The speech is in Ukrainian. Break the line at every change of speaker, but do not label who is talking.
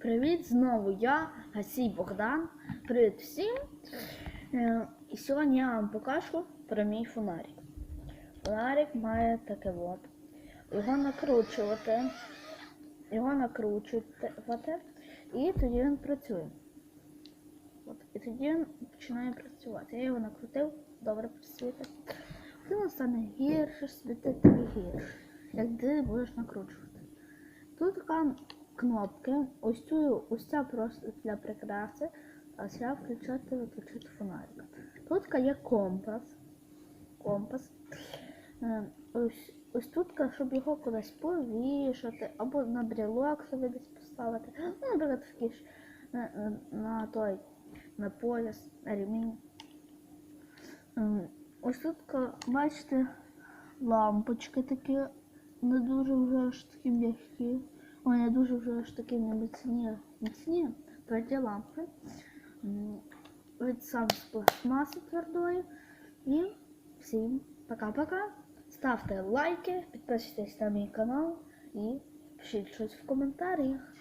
Привіт, знову я, Гасій Богдан. Привіт всім. Е, І сьогодні я вам покажу про мій фонарик. Фонарик має таке от. Його накручувати. Його накручувати. І тоді він працює. От. І тоді він починає працювати. Я його накрутив, добре просвітить. Він стане гірше, світити гірше. Як ти будеш накручувати. Тут така кнопки. Ось цю, ось ця просто для прикраси, а ця включати виключити фонарик. Тут є компас. Компас. Е, Ось, ось тут, щоб його кудись повішати, або на брілок собі десь поставити. Ну, наприклад, такі ж на, на, той, на пояс, на ремінь. Ем, Ось тут, бачите, лампочки такі не дуже вже аж такі м'які. Ой, мене дуже вже ж таки міцні. Міцні, тверді лампи. Від сам з пластмаси твердої. І всім пока-пока. Ставте лайки, підписуйтесь на мій канал і пишіть щось в коментарях.